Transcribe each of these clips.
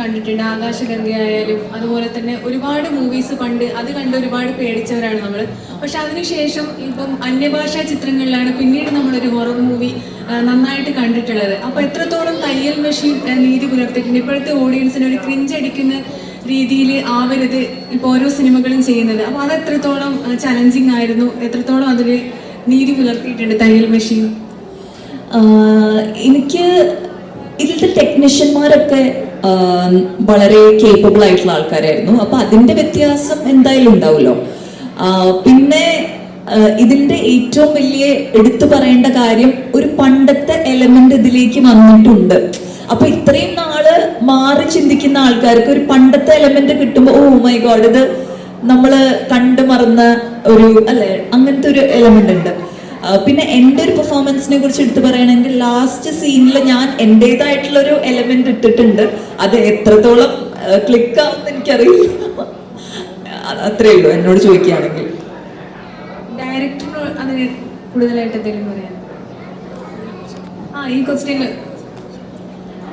കണ്ടിട്ടുണ്ട്. ആകാശഗംഗയായാലും അതുപോലെ തന്നെ ഒരുപാട് മൂവീസ് പണ്ട് അത് കണ്ട് ഒരുപാട് പേടിച്ചവരാണ് നമ്മൾ പക്ഷെ അതിനുശേഷം ഇപ്പം അന്യഭാഷാ ചിത്രങ്ങളിലാണ് പിന്നീട് നമ്മളൊരു ഹൊറർ മൂവി നന്നായിട്ട് കണ്ടിട്ടുള്ളത്. അപ്പോൾ എത്രത്തോളം തയ്യൽ മെഷീൻ നീതി പുലർത്തിയിട്ടുണ്ട്. ഇപ്പോഴത്തെ ഓഡിയൻസിന് ഒരു ക്രിഞ്ചടിക്കുന്ന രീതിയിൽ ആവരുത് ഇപ്പോൾ ഓരോ സിനിമകളും ചെയ്യുന്നത്. അപ്പോൾ അത് എത്രത്തോളം ചലഞ്ചിങ് ആയിരുന്നു? എത്രത്തോളം അതിൽ നീതി പുലർത്തിയിട്ടുണ്ട് തയ്യൽ മെഷീൻ? എനിക്ക് ഇതിലത്തെ ടെക്നീഷ്യന്മാരൊക്കെ വളരെ കേപ്പബിൾ ആയിട്ടുള്ള ആൾക്കാരായിരുന്നു. അപ്പൊ അതിന്റെ വ്യത്യാസം എന്തായാലും ഉണ്ടാവുമല്ലോ. പിന്നെ ഇതിന്റെ ഏറ്റവും വലിയ എടുത്തു പറയേണ്ട കാര്യം ഒരു പണ്ടത്തെ എലമെന്റ് ഇതിലേക്ക് വന്നിട്ടുണ്ട്. അപ്പൊ ഇത്രയും നാൾ മാറി ചിന്തിക്കുന്ന ആൾക്കാർക്ക് ഒരു പണ്ടത്തെ എലമെന്റ് കിട്ടുമ്പോൾ ഓ മൈ ഗോഡ് ഇത് നമ്മൾ കണ്ടു മറന്ന ഒരു അല്ലെ അങ്ങനത്തെ ഒരു എലമെന്റ് ഉണ്ട്. പിന്നെ എന്റെ ഒരു പെർഫോമൻസിനെ കുറിച്ച് എടുത്തു പറയുകയാണെങ്കിൽ ലാസ്റ്റ് സീനിൽ ഞാൻ എന്റെതായിട്ടുള്ള ഒരു എലമെന്റ് ഇട്ടിട്ടുണ്ട്. അത് എത്രത്തോളം ക്ലിക്ക് ആവുമെന്ന് എനിക്കറിയില്ല. അത് അത്രേ ഉള്ളൂ എന്നോട് ചോദിക്കുകയാണെങ്കിൽ. ഡയറക്ടറിനോട് അതിന് കൂടുതലായിട്ട് എന്തെങ്കിലും പറയാൻ ആ ഈ ക്വസ്റ്റ്യനിൽ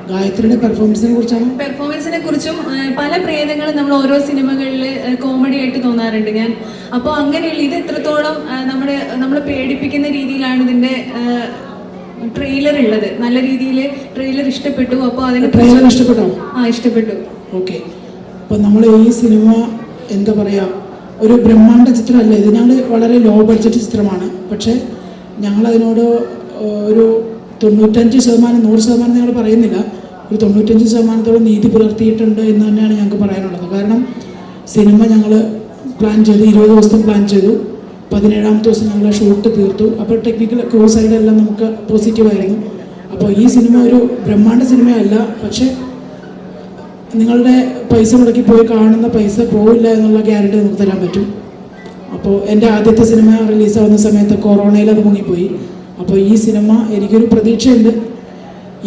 ഗായത്രിയുടെ പെർഫോമൻസിനെ കുറിച്ചാണ്? പെർഫോമൻസിനെ കുറിച്ചും പല പ്രേതങ്ങളും നമ്മൾ ഓരോ സിനിമകളിൽ കോമഡി ആയിട്ട് തോന്നാറുണ്ട്. ഞാൻ അപ്പോൾ അങ്ങനെയുള്ള ഇത് എത്രത്തോളം നമ്മുടെ നമ്മളെ പേടിപ്പിക്കുന്ന രീതിയിലാണ് ഇതിന്റെ ട്രെയിലർ ഉള്ളത്. നല്ല രീതിയിൽ ട്രെയിലർ ഇഷ്ടപ്പെട്ടു. അപ്പോൾ അതിന് ട്രെയിലർ ഇഷ്ടപ്പെട്ടോ? ആ ഇഷ്ടപ്പെട്ടു. ഓക്കെ അപ്പോൾ നമ്മൾ ഈ സിനിമ എന്താ പറയുക ഒരു ബ്രഹ്മാണ്ഡ ചിത്രമല്ല. ഇത് ഞങ്ങൾ വളരെ ലോ ബഡ്ജറ്റ് ചിത്രമാണ്. പക്ഷേ ഞങ്ങളതിനോട് ഒരു തൊണ്ണൂറ്റഞ്ച് ശതമാനം നൂറ് ശതമാനം ഞങ്ങൾ പറയുന്നില്ല. ഒരു തൊണ്ണൂറ്റഞ്ച് ശതമാനത്തോളം നീതി പുലർത്തിയിട്ടുണ്ട് എന്ന് തന്നെയാണ് ഞങ്ങൾക്ക് പറയാനുള്ളത്. കാരണം സിനിമ ഞങ്ങൾ പ്ലാൻ ചെയ്തു ഇരുപത് ദിവസം പ്ലാൻ ചെയ്തു. പതിനേഴാമത്തെ ദിവസം ഞങ്ങൾ ഷൂട്ട് തീർത്തു. അപ്പോൾ ടെക്നിക്കൽ ക്രൂ സൈഡെല്ലാം നമുക്ക് പോസിറ്റീവായിരുന്നു അപ്പോൾ ഈ സിനിമ ഒരു ബ്രഹ്മാണ്ട സിനിമയല്ല. പക്ഷേ നിങ്ങളുടെ പൈസ മുടക്കി പോയി കാണുന്ന പൈസ പോവില്ല എന്നുള്ള ഗ്യാരണ്ടി നമുക്ക് തരാൻ പറ്റും. അപ്പോൾ എന്റെ ആദ്യത്തെ സിനിമ റിലീസാവുന്ന സമയത്ത് കൊറോണയിൽ അത് മുങ്ങിപ്പോയി. അപ്പോൾ ഈ സിനിമ എനിക്കൊരു പ്രതീക്ഷയുണ്ട്.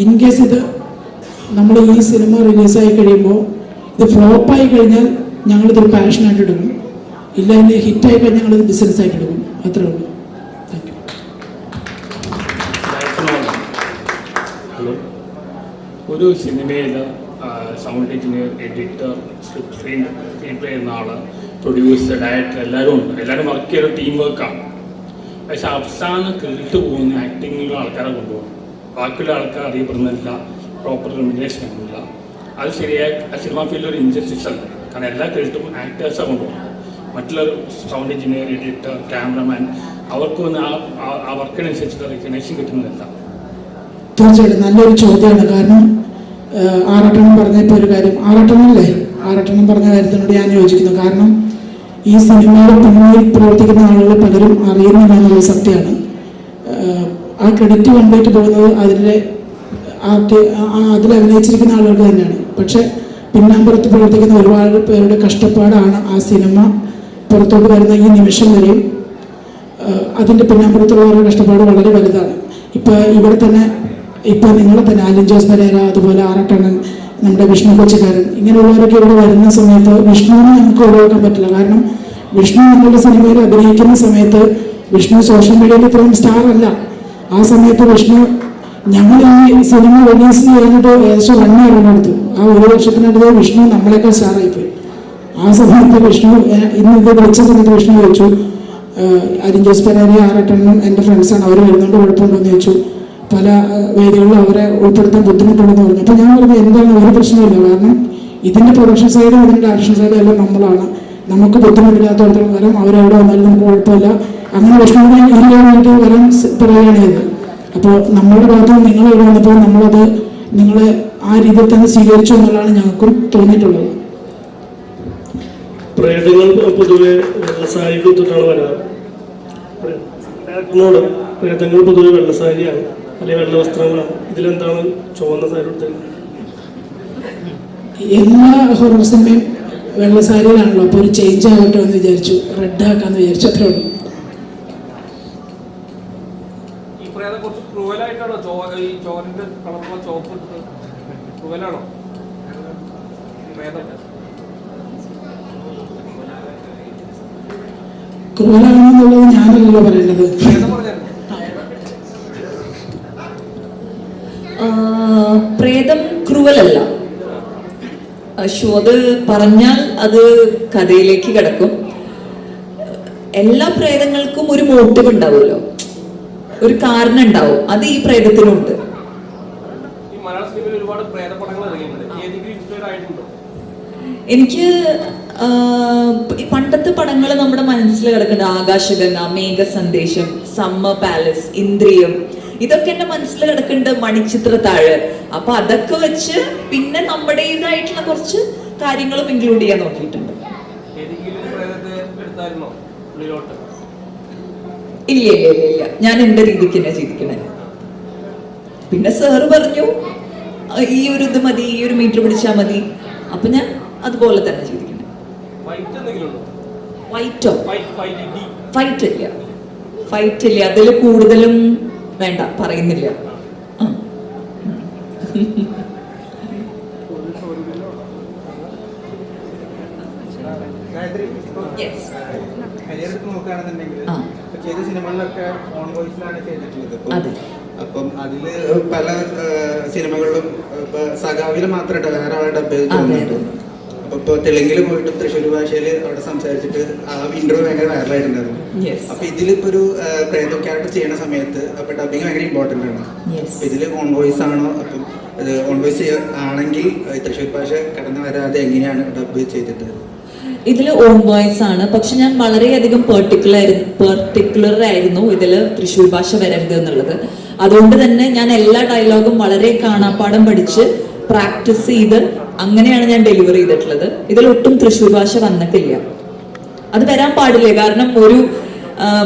ഇൻ കേസ് ഇത് നമ്മൾ ഈ സിനിമ റിലീസായി കഴിയുമ്പോൾ ഇത് ഫ്ലോപ്പായി കഴിഞ്ഞാൽ ഞങ്ങളിതൊരു പാഷനായിട്ട് എടുക്കും. ഇല്ല ഇനി ഹിറ്റായി കഴിഞ്ഞാൽ ഞങ്ങളിത് ബിസിനസ്സായിട്ട് എടുക്കും. അത്രേ ഉള്ളൂ. താങ്ക് യു ഒരു സിനിമയിൽ sound engineer editor screen screenplay ചെയ്യുന്ന ആൾ പ്രൊഡ്യൂസർ ഡയറക്ടർ എല്ലാവരും ഉണ്ട്. എല്ലാവരും വർക്ക് ചെയ്ത ടീം വർക്കാണ് പക്ഷെ അവസാനം കേട്ട് പോകുന്ന ആക്ടിങ്ങിലുള്ള ആൾക്കാരെ കൊണ്ടുപോകും ബാക്കിയുള്ള ആൾക്കാർ അറിയപ്പെടുന്നില്ല പ്രോപ്പർ റെമിനേഷൻ ഒന്നുമില്ല. അത് ശരിയായ സിനിമ ഫീൽഡിൽ ഒരു ഇൻജസ്റ്റിസ് അല്ല. കാരണം എല്ലാ ക്രെഡിറ്റും ആക്ടേഴ്സാണ് കൊണ്ടുപോകുന്നത്. മറ്റുള്ള സൗണ്ട് എഞ്ചിനീയർ എഡിറ്റർ ക്യാമറമാൻ അവർക്കൊന്നും ആ ആ- വർക്കിനനുസരിച്ചുള്ള റെക്കഗ്നേഷൻ കിട്ടുന്നില്ല തീർച്ചയായിട്ടും നല്ലൊരു ചോദ്യമാണ്. കാരണം ആറട്ടണം പറഞ്ഞ പറഞ്ഞപ്പോൾ ഒരു കാര്യം ആറട്ടണം അല്ലേ? ആറട്ടണം പറഞ്ഞ കാര്യത്തിനോട് ഞാൻ യോജിക്കുന്നു. കാരണം ഈ സിനിമയുടെ പിന്നിൽ പ്രവർത്തിക്കുന്ന ആളുകളെ പലരും അറിയുന്നില്ല സത്യമാണ്. ആ ക്രെഡിറ്റ് കംപ്ലീറ്റ് പോകുന്നത് അതിലെ ആർട്ടി അതിൽ അഭിനയിച്ചിരിക്കുന്ന ആളുകൾ തന്നെയാണ്. പക്ഷെ പിന്നാമ്പുറത്ത് പ്രവർത്തിക്കുന്ന ഒരുപാട് പേരുടെ കഷ്ടപ്പാടാണ് ആ സിനിമ പുറത്തോട്ട് വരുന്ന ഈ നിമിഷം വരെയും. അതിന്റെ പിന്നാമ്പുറത്തുള്ളവരുടെ കഷ്ടപ്പാട് വളരെ വലുതാണ്. ഇപ്പോൾ ഇവിടെ തന്നെ ഇപ്പോൾ നിങ്ങളെ തന്നെ ആലിൻ ജോസ് പരേര അതുപോലെ ആറട്ടണ്ണൻ നമ്മുടെ വിഷ്ണു കൊച്ചുകാരൻ ഇങ്ങനെയുള്ളവരൊക്കെ ഇവിടെ വരുന്ന സമയത്ത് വിഷ്ണുവിനെ നമുക്ക് ഒഴിവാക്കാൻ പറ്റില്ല. കാരണം വിഷ്ണു നമ്മളുടെ സിനിമയിൽ അഭിനയിക്കുന്ന സമയത്ത് വിഷ്ണു സോഷ്യൽ മീഡിയയിൽ ഇത്രയും സ്റ്റാർ അല്ല. ആ സമയത്ത് വിഷ്ണു ഞങ്ങൾ ഈ സിനിമ റിലീസ് ചെയ്തിട്ട് ഏകദേശം വൺ ഇയർ ആ ഒരു വർഷത്തിനടുത്ത് വിഷ്ണു നമ്മളെക്കാൾ സ്റ്റാറായിപ്പോയി ആ സമയത്ത് വിഷ്ണു ഇന്ന് ഇത് വിളിച്ച സമയത്ത് വിഷ്ണു ചോദിച്ചു അരിഞ്ചോസ് പെരേര എന്റെ ഫ്രണ്ട്സാണ് അവർ വരുന്നുണ്ട് കുഴപ്പമുണ്ടോ എന്ന് ചോദിച്ചു. പല വേദികളിലും അവരെ ഉൾപ്പെടുത്താൻ ബുദ്ധിമുട്ടുണ്ടെന്ന് പറഞ്ഞു. അപ്പോൾ ഞാൻ പറഞ്ഞു എന്താണ് ഒരു പ്രശ്നമില്ല കാരണം ഇതിന്റെ പ്രൊഡക്ഷൻ സൈഡും ഇതിന്റെ ഡയറക്ഷൻ സൈഡും എല്ലാം നമ്മളാണ്. നമുക്ക് ബുദ്ധിമുട്ടില്ലാത്തടത്തോളം വരാം. അവരെവിടെ വന്നാലും നമുക്ക് കുഴപ്പമില്ല. അങ്ങനെ വിഷ്ണുവിനെ ഇല്ലാതായിട്ട് വരാൻ പറയുകയാണ് ചെയ്തത് അപ്പോൾ നമ്മളുടെ ഭാഗത്ത് നിങ്ങൾ ഇവിടെ വന്നപ്പോൾ നമ്മളത് നിങ്ങളെ ആ രീതിയിൽ തന്നെ സ്വീകരിച്ചു എന്നുള്ളതാണ് ഞങ്ങൾക്കും തോന്നിയിട്ടുള്ളത്. പ്രേതങ്ങൾ പൊതുവെ വെള്ളസാരി തൊട്ടാണ് വരാറ്. പ്രേതങ്ങൾ പൊതുവെ വെള്ളസാരിയാണ് അല്ലെങ്കിൽ വെള്ള വസ്ത്രങ്ങളാണ് ഇതിലെന്താണ് ചുവന്ന സാരി എല്ലാ ഹൊറർ സിനിമയും വെള്ള സാരിയിലാണല്ലോ. അപ്പോൾ ഒരു ചേഞ്ച് ആവട്ടെ എന്ന് വിചാരിച്ചു. റെഡ് ആക്കാന്ന് വിചാരിച്ചു. അത്രേ ഉള്ളൂ. ഈ എന്നുള്ളത് കുറച്ച് ക്രൂവലായിട്ടാണോ അല്ല ഷോ അത് പറഞ്ഞാൽ അത് കഥയിലേക്ക് കിടക്കും. എല്ലാ പ്രേതങ്ങൾക്കും ഒരു മോട്ടീവ് ഉണ്ടാവുമല്ലോ. ഒരു കാരണം ഉണ്ടാവും. അത് ഈ പ്രേതത്തിനുണ്ട്. എനിക്ക് ഈ പണ്ടത്തെ പടങ്ങൾ നമ്മുടെ മനസ്സിൽ കിടക്കുന്നുണ്ട്. ആകാശഗംഗ മേഘ സന്ദേശം സമ്മർ പാലസ് ഇന്ദ്രിയം ഇതൊക്കെ എന്റെ മനസ്സിൽ കിടക്കുന്നുണ്ട് മണിച്ചിത്ര താഴ്. അപ്പൊ അതൊക്കെ വെച്ച് പിന്നെ നമ്മുടേതായിട്ടുള്ള കുറച്ച് കാര്യങ്ങളും ഇൻക്ലൂഡ് ചെയ്യാൻ നോക്കിയിട്ടുണ്ട്. ഇല്ല ഇല്ല ഇല്ല ഇല്ല. ഞാൻ എന്റെ രീതിക്ക് തന്നെ ചിന്തിക്കണേ പിന്നെ സാറ് പറഞ്ഞു "ആ, ഈ ഒരു ഇത് മതി ഈ ഒരു മീറ്റർ പിടിച്ചാൽ മതി. അപ്പൊ ഞാൻ അതുപോലെ തന്നെ ചിന്തിക്കണേ വൈറ്റോ ഫൈറ്റ് ഇല്ല. ഫൈറ്റ് ഇല്ല. അതിൽ കൂടുതലും വേണ്ട പറയുന്നില്ല. ചെയ്ത സിനിമകളിലൊക്കെ ഓൺ വോയിസിലാണ് ചെയ്തിട്ടുള്ളത്. അപ്പം അതിൽ പല സിനിമകളിലും ഇപ്പൊ സഖാവിൽ മാത്രമായിട്ട് വേറെ ഡബ്ബേ ഡബ് ചെയ്ത് അതെ, തോന്നുന്നുണ്ട് അതെ. അപ്പൊ ഇപ്പൊ തെലുങ്കിൽ പോയിട്ട് തൃശ്ശൂർ ഭാഷയിൽ അവിടെ സംസാരിച്ചിട്ട് ആ ഇന്റർവ്യൂ ഭയങ്കര വൈറലായിട്ടുണ്ടായിരുന്നു. അപ്പൊ ഇതിലിപ്പോ ഒരു പ്രേതൊക്കെ ആയിട്ട് ചെയ്യുന്ന സമയത്ത് അപ്പൊ ഡബിങ് ഭയങ്കര ഇമ്പോർട്ടന്റ് ആണ്. ഇതിൽ ഓൺ വോയിസ് ആണോ? അപ്പം ഇത് ഓൺ വോയിസ് ആണെങ്കിൽ തൃശ്ശൂർ ഭാഷ കടന്നു വരാതെ എങ്ങനെയാണ് ഡബ് ചെയ്തിട്ട്? ഇതിൽ ഓൺ വോയിസ് ആണ്. പക്ഷെ ഞാൻ വളരെയധികം പെർട്ടിക്കുലർ പെർട്ടിക്കുലർ ആയിരുന്നു ഇതിൽ തൃശ്ശൂർ ഭാഷ വരരുത് എന്നുള്ളത്. അതുകൊണ്ട് തന്നെ ഞാൻ എല്ലാ ഡയലോഗും വളരെ കാണാപ്പാടം പഠിച്ച് പ്രാക്ടീസ് ചെയ്ത് അങ്ങനെയാണ് ഞാൻ ഡെലിവർ ചെയ്തിട്ടുള്ളത്. ഇതിൽ ഒട്ടും തൃശ്ശൂർ ഭാഷ വന്നിട്ടില്ല. അത് വരാൻ പാടില്ല? കാരണം ഒരു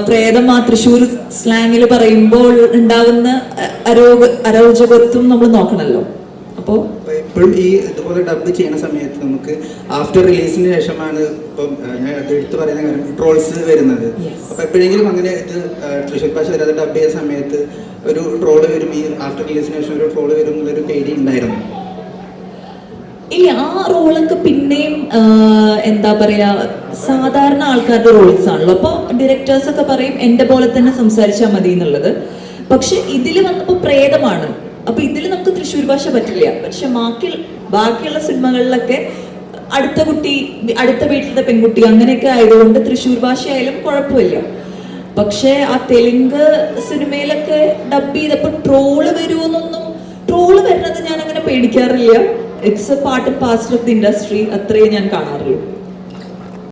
പ്രേതം ആ തൃശ്ശൂർ സ്ലാങ്ങിൽ പറയുമ്പോൾ ഉണ്ടാകുന്ന അരോഗ അരോചകത്വം നമ്മൾ നോക്കണല്ലോ. അപ്പോൾ ഇപ്പോഴും ഈ ഇതുപോലെ ഡബ് ചെയ്യുന്ന സമയത്ത് നമുക്ക് ആഫ്റ്റർ റിലീസിന് ശേഷമാണ് ഇപ്പം ഞാൻ എടുത്തു പറയുന്ന കാര്യം ട്രോൾസ് വരുന്നത്. അപ്പൊ എപ്പോഴെങ്കിലും അങ്ങനെ ഇത് തൃശ്ശൂർ ഭാഷ വരാതെ ഡബ് ചെയ്യുന്ന സമയത്ത് ഒരു ട്രോൾ വരും. ഈ ആഫ്റ്റർ റിലീസിന് ശേഷം ഒരു ട്രോൾ വരും എന്നുള്ളൊരു പേടി ഉണ്ടായിരുന്നു. ഇല്ല ആ റോളൊക്കെ പിന്നെയും എന്താ പറയാ സാധാരണ ആൾക്കാരുടെ റോൾസ് ആണല്ലോ. അപ്പൊ ഡയറക്ടേഴ്സ് ഒക്കെ പറയും എന്റെ പോലെ തന്നെ സംസാരിച്ചാൽ മതി എന്നുള്ളത്. പക്ഷെ ഇതിൽ വന്നപ്പോ പ്രേതമാണ്. അപ്പൊ ഇതിൽ നമുക്ക് തൃശ്ശൂർ ഭാഷ പറ്റില്ല. പക്ഷെ ബാക്കി ബാക്കിയുള്ള സിനിമകളിലൊക്കെ അടുത്ത കുട്ടി അടുത്ത വീട്ടിലത്തെ പെൺകുട്ടി അങ്ങനെയൊക്കെ ആയതുകൊണ്ട് തൃശ്ശൂർ ഭാഷ ആയാലും കുഴപ്പമില്ല. പക്ഷേ ആ തെലുങ്ക് സിനിമയിലൊക്കെ ഡബ് ചെയ്തപ്പോൾ ട്രോൾ വരുമെന്നൊന്നും ട്രോൾ വരുന്നത് ഞാൻ അങ്ങനെ പേടിക്കാറില്ല. It's a part and past of the industry അത്രയേ ഞാൻ കാണാറുള്ളൂ.